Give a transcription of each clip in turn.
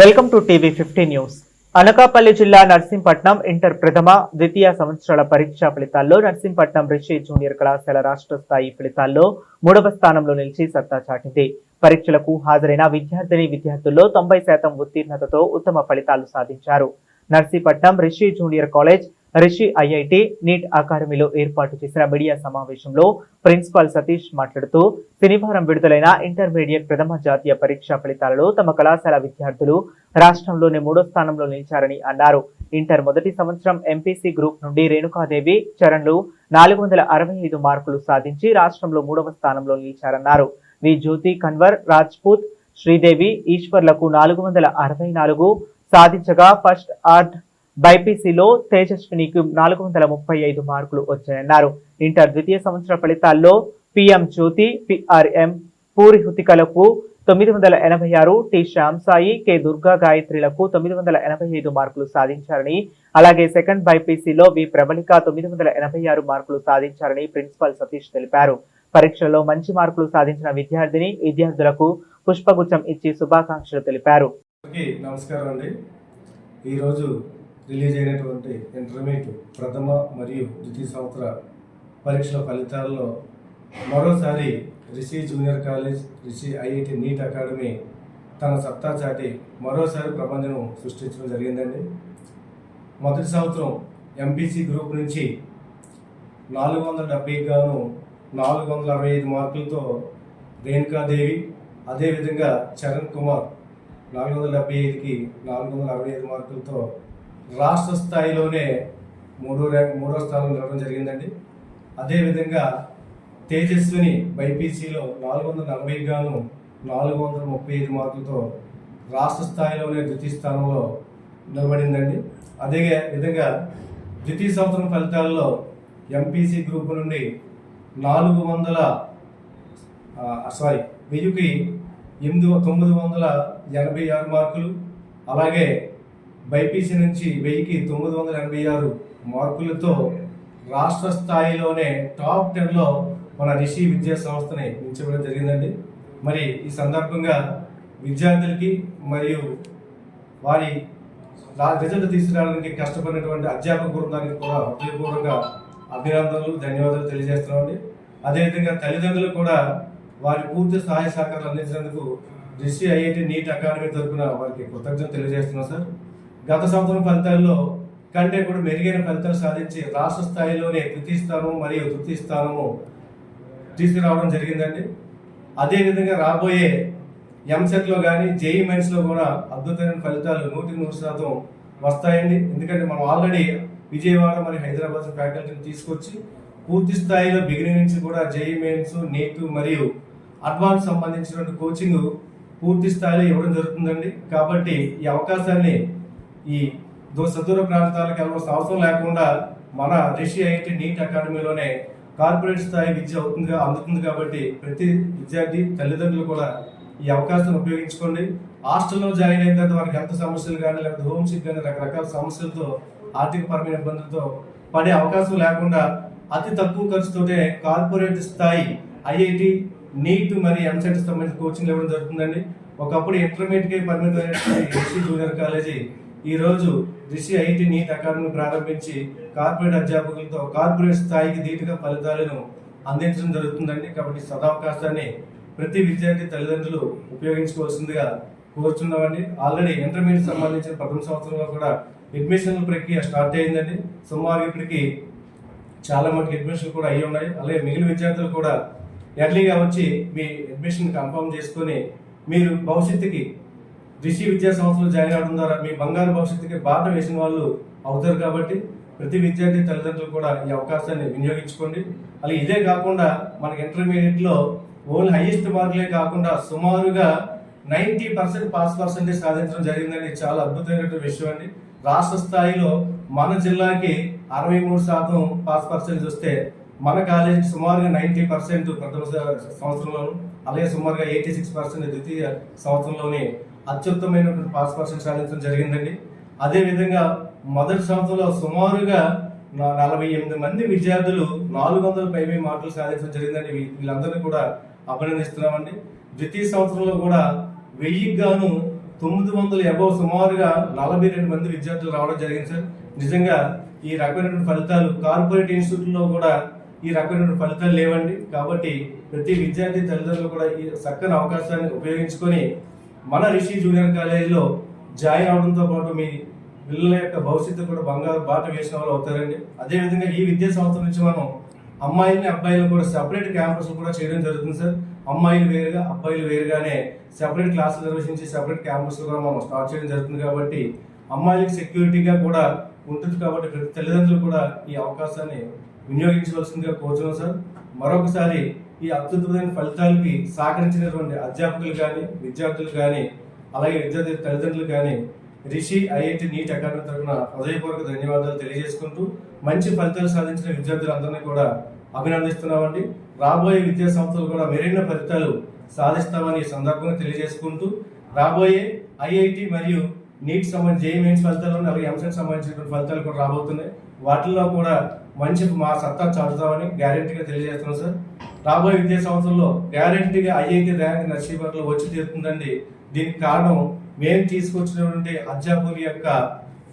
Welcome to TV fifty news. Anakapalli జిల్లా Narsipatnam inter ప్రథమ ద్వితీయ సంవత్సరాల పరీక్షా ఫలితాల్లో నర్సింపట్నం రిషి జూనియర్ కళాశాల రాష్ట్ర స్థాయి ఫలితాల్లో మూడవ స్థానంలో నిలిచి సత్తా చాటింది. పరీక్షలకు హాజరైన విద్యార్థిని విద్యార్థుల్లో తొంభై శాతం ఉత్తీర్ణతతో ఉత్తమ ఫలితాలు సాధించారు. Narsipatnam Rishi junior college Rishi IIT NEET అకాడమీలో ఏర్పాటు చేసిన మీడియా సమావేశంలో ప్రిన్సిపాల్ సతీష్ మాట్లాడుతూ శనివారం విడుదలైన ఇంటర్మీడియట్ ప్రథమ జాతీయ పరీక్షా ఫలితాలలో తమ కళాశాల విద్యార్థులు రాష్ట్రంలోనే మూడో స్థానంలో నిలిచారని అన్నారు. ఇంటర్ మొదటి సంవత్సరం ఎంపీసీ గ్రూప్ నుండి రేణుకాదేవి చరణ్లు నాలుగు వందల అరవై ఐదు మార్కులు సాధించి రాష్ట్రంలో మూడవ స్థానంలో నిలిచారన్నారు. వి. జ్యోతి కన్వర్ రాజ్పూత్ శ్రీదేవి ఈశ్వర్లకు నాలుగు వందల అరవై నాలుగు సాధించగా ఫస్ట్ ఆర్ట్ బైపీసీలో తేజస్వినికి నాలుగు వందల ముప్పై ఐదు మార్కులు వచ్చాయన్నారు. ఇంటర్ ద్వితీయ సంవత్సర ఫలితాల్లో PM Jyothi P R M Puri హుతికలకు తొమ్మిది వందల ఎనభై ఆరు టి శ్యామ్ సాయి కె దుర్గా గాయత్రిలకు తొమ్మిది వందల ఎనభై ఐదు మార్కులు సాధించారని అలాగే సెకండ్ బైపీసీలో వి ప్రబలిక తొమ్మిది వందల ఎనభై ఆరు మార్కులు సాధించారని ప్రిన్సిపల్ సతీష్ తెలిపారు. పరీక్షల్లో మంచి మార్కులు సాధించిన విద్యార్థిని విద్యార్థులకు పుష్పగుచ్చం ఇచ్చి శుభాకాంక్షలు తెలిపారు. నమస్కారం అండి. ఈరోజు రిలీజ్ అయినటువంటి ఇంటర్మీడియట్ ప్రథమ మరియు ద్వితీయ సంవత్సర పరీక్షల ఫలితాల్లో మరోసారి Rishi junior college Rishi IIT NEET academy తన సత్తా చాటి మరోసారి ప్రబంధం సృష్టించడం జరిగిందండి. మొదటి సంవత్సరం ఎంపీసీ గ్రూప్ నుంచి నాలుగు వందల డెబ్బై గాను నాలుగు వందల అరవై ఐదు మార్కులతో రేణుకాదేవి అదేవిధంగా చరణ్ కుమార్ నాలుగు వందల డెబ్బై ఐదుకి నాలుగు వందల అరవై ఐదు మార్కులతో రాష్ట్ర స్థాయిలోనే మూడో ర్యాంక్ మూడో స్థానం నిలవడం జరిగిందండి. అదేవిధంగా తేజస్విని బైపీసీలో నాలుగు వందల నలభై గాను నాలుగు వందల ముప్పై ఐదు మార్కులతో రాష్ట్ర స్థాయిలోనే ద్వితీయ స్థానంలో నిలబడిందండి. అదే విధంగా ద్వితీయ సంవత్సరం ఫలితాల్లో ఎంపీసీ గ్రూప్ నుండి నాలుగు వందల సారీ వెయ్యికి ఎనిమిది తొమ్మిది వందల ఎనభై ఆరు మార్కులు అలాగే బైపీసీ నుంచి వెయ్యికి తొమ్మిది వందల ఎనభై ఆరు మార్కులతో రాష్ట్ర స్థాయిలోనే టాప్ టెన్లో మన రిషి విద్యా సంస్థని ఉంచడం జరిగిందండి. మరి ఈ సందర్భంగా విద్యార్థులకి మరియు వారి రిజల్ట్ తీసుకురావడానికి కష్టపడినటువంటి అధ్యాపక బృందానికి కూడా హృదయపూర్వక అభినందనలు ధన్యవాదాలు తెలియజేస్తున్నామండి. అదేవిధంగా తల్లిదండ్రులు కూడా వారి పూర్తి సహాయ సహకారాలు అందించినందుకు రిషి ఐఐటి నీట్ అకాడమీ తరఫున వారికి కృతజ్ఞతలు తెలియజేస్తున్నాం సార్. గత సంవత్సరం ఫలితాల్లో కంటే కూడా మెరుగైన ఫలితాలు సాధించి రాష్ట్ర స్థాయిలోనే తృతీయ స్థానము మరియు తృతీయ స్థానము తీసుకురావడం జరిగిందండి. అదేవిధంగా రాబోయే ఎంసెట్లో కానీ జేఈ మెయిన్స్లో కూడా అద్భుతమైన ఫలితాలు నూటికి నూరు శాతం వస్తాయండి. ఎందుకంటే మనం ఆల్రెడీ విజయవాడ మరియు హైదరాబాద్ ఫ్యాకల్టీని తీసుకొచ్చి పూర్తి స్థాయిలో బిగినింగ్ నుంచి కూడా జేఈ మెయిన్స్ నీట్ మరియు అడ్వాన్స్ సంబంధించినటువంటి కోచింగ్ పూర్తి స్థాయిలో ఇవ్వడం జరుగుతుందండి. కాబట్టి ఈ అవకాశాన్ని ఈ దో సదూర ప్రాంతాలకు వెళ్ళవలసిన అవసరం లేకుండా మన రిషి ఐటీ నీట్ అకాడమీలోనే కార్పొరేట్ స్థాయి విద్య అవుతుంది అందుతుంది కాబట్టి ప్రతి విద్యార్థి తల్లిదండ్రులు కూడా ఈ అవకాశాన్ని ఉపయోగించుకోండి. హాస్టల్లో జాయిన్ అయిన తర్వాత వారికి హెల్త్ సమస్యలు కానీ లేకపోతే హోమ్ సిక్ కానీ రకరకాల సమస్యలతో ఆర్థిక పరమైన ఇబ్బందులతో పడే అవకాశం లేకుండా అతి తక్కువ ఖర్చుతోనే కార్పొరేట్ స్థాయి ఐఐటి నీట్ మరియు ఎంసెట్ సంబంధించిన కోచింగ్ ఇవ్వడం జరుగుతుందండి. ఒకప్పుడు ఇంటర్మీడియట్కి పరిమితమైనటువంటి జూనియర్ కాలేజీ ఈరోజు దిశ ఐటీ నీట్ అకాడమీ ప్రారంభించి కార్పొరేట్ అధ్యాపకులతో కార్పొరేట్ స్థాయికి ధీటుగా ఫలితాలను అందించడం జరుగుతుందండి. కాబట్టి సదావకాశాన్ని ప్రతి విద్యార్థి తల్లిదండ్రులు ఉపయోగించుకోవాల్సిందిగా కోరుచున్నామండి. ఆల్రెడీ ఇంటర్మీడియట్ సంబంధించిన ప్రథమ సంవత్సరంలో కూడా అడ్మిషన్ ప్రక్రియ స్టార్ట్ అయిందండి. సుమారు ఇప్పటికి చాలా మటుకు అడ్మిషన్ కూడా అయ్యి ఉన్నాయి. అలాగే మిగిలిన విద్యార్థులు కూడా ఎర్లీగా వచ్చి మీ అడ్మిషన్ కన్ఫర్మ్ చేసుకొని మీరు భవిష్యత్తుకి రిషి విద్యా సంస్థలో జాయిన్ అవడం ద్వారా మీ బంగారు భవిష్యత్తుకి బాట వేసిన వాళ్ళు అవుతారు కాబట్టి ప్రతి విద్యార్థి తల్లిదండ్రులు కూడా ఈ అవకాశాన్ని వినియోగించుకోండి. అలాగే ఇదే కాకుండా మనకి ఇంటర్మీడియట్లో ఓన్లీ హైయెస్ట్ మార్కులే కాకుండా సుమారుగా నైంటీ పర్సెంట్ పాస్ పర్సెంటేజ్ సాధించడం జరిగిందని చాలా అద్భుతమైనటువంటి విషయం అండి. రాష్ట్ర స్థాయిలో మన జిల్లాకి అరవై మూడు శాతం పాస్ పర్సెంటేజ్ వస్తే మన కాలేజీకి సుమారుగా నైంటీ పర్సెంట్ ప్రథమ సంవత్సరంలోను అలాగే సుమారుగా ఎయిటీ సిక్స్ పర్సెంట్ ద్వితీయ సంవత్సరంలోని అత్యుత్తమైనటువంటి పాస్ పర్సెంట్ సాధించడం జరిగిందండి. అదేవిధంగా మొదటి సంవత్సరంలో సుమారుగా నలభై ఎనిమిది మంది విద్యార్థులు నాలుగు వందల పైవే మార్కులు సాధించడం జరిగిందండి. వీళ్ళందరినీ కూడా అభినందిస్తున్నామండి. ద్వితీయ సంవత్సరంలో కూడా వెయ్యికి గాను తొమ్మిది వందల అబౌవ్ సుమారుగా నలభై రెండు మంది విద్యార్థులు రావడం జరిగింది సార్. నిజంగా ఈ రకమైనటువంటి ఫలితాలు కార్పొరేట్ ఇన్స్టిట్యూట్లో కూడా ఈ రకమైనటువంటి ఫలితాలు లేవండి. కాబట్టి ప్రతి విద్యార్థి తల్లిదండ్రులు కూడా ఈ చక్కని అవకాశాన్ని ఉపయోగించుకొని మన రిషి జూనియర్ కాలేజీలో జాయిన్ అవడంతో పాటు మీ పిల్లల యొక్క భవిష్యత్తు కూడా బంగారు బాట వేసిన వాళ్ళు అవుతారండి. అదేవిధంగా ఈ విద్యా సంవత్సరం నుంచి మనం అమ్మాయిలని అబ్బాయిలు కూడా సెపరేట్ క్యాంపస్ కూడా చేయడం జరుగుతుంది సార్. అమ్మాయిలు వేరుగా అబ్బాయిలు వేరుగానే సెపరేట్ క్లాసులు నిర్వహించి సెపరేట్ క్యాంపస్ కూడా మనం స్టార్ట్ చేయడం జరుగుతుంది కాబట్టి అమ్మాయిలకు సెక్యూరిటీగా కూడా ఉంటుంది కాబట్టి ప్రతి తల్లిదండ్రులు కూడా ఈ అవకాశాన్ని వినియోగించవలసిందిగా కోరుతున్నాం సార్. మరొకసారి ఈ అద్భుతమైన ఫలితాలకి సహకరించినటువంటి అధ్యాపకులు కానీ విద్యార్థులు కానీ అలాగే విద్యార్థి తల్లిదండ్రులు కానీ రిషి ఐఐటి నీట్ అకాడమీ తరఫున హృదయపూర్వక ధన్యవాదాలు తెలియజేసుకుంటూ మంచి ఫలితాలు సాధించిన విద్యార్థులందరినీ కూడా అభినందిస్తున్నామండి. రాబోయే విద్యా సంస్థలు కూడా మెరుగైన ఫలితాలు సాధిస్తామని ఈ సందర్భంగా తెలియజేసుకుంటూ రాబోయే ఐఐటి మరియు నీట్ సంబంధించి జేఈ మెయిన్స్ ఫలితాలు అలాగే ఎంసెట్ సంబంధించిన ఫలితాలు కూడా రాబోతున్నాయి. వాటిల్లో కూడా మంచి మా సత్తా చాటుతామని గ్యారెంటీగా తెలియజేస్తున్నాం సార్. రాబోయే విద్యా సంవత్సరంలో గ్యారెంటీగా ఐఐటి ర్యాంక్ నర్సీపర్లో వచ్చి తీరుతుందండి దీనికి కారణం మేము తీసుకొచ్చినటువంటి అధ్యాపకుల యొక్క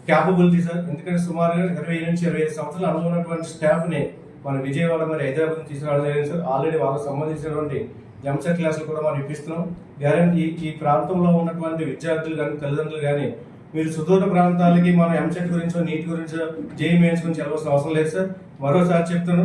క్యాపబిలిటీ సార్ ఎందుకంటే సుమారుగా ఇరవై నుంచి ఇరవై ఐదు సంవత్సరాలు అనుకున్నటువంటి ఉన్నటువంటి మన విజయవాడ మరి హైదరాబాద్ తీసుకురావడం జరిగింది సార్. ఆల్రెడీ వాళ్ళకి సంబంధించినటువంటి ఎంసెట్ క్లాసులు కూడా మనం ఇప్పిస్తున్నాం. గ్యారంటీ ఈ ప్రాంతంలో ఉన్నటువంటి విద్యార్థులు కానీ తల్లిదండ్రులు కానీ మీరు సుదూర ప్రాంతాలకి మనం ఎంసెట్ గురించో నీట్ గురించో జేఈ మెయిన్స్ గురించి వెళ్ళవలసిన అవసరం లేదు సార్. మరోసారి చెప్తున్నాను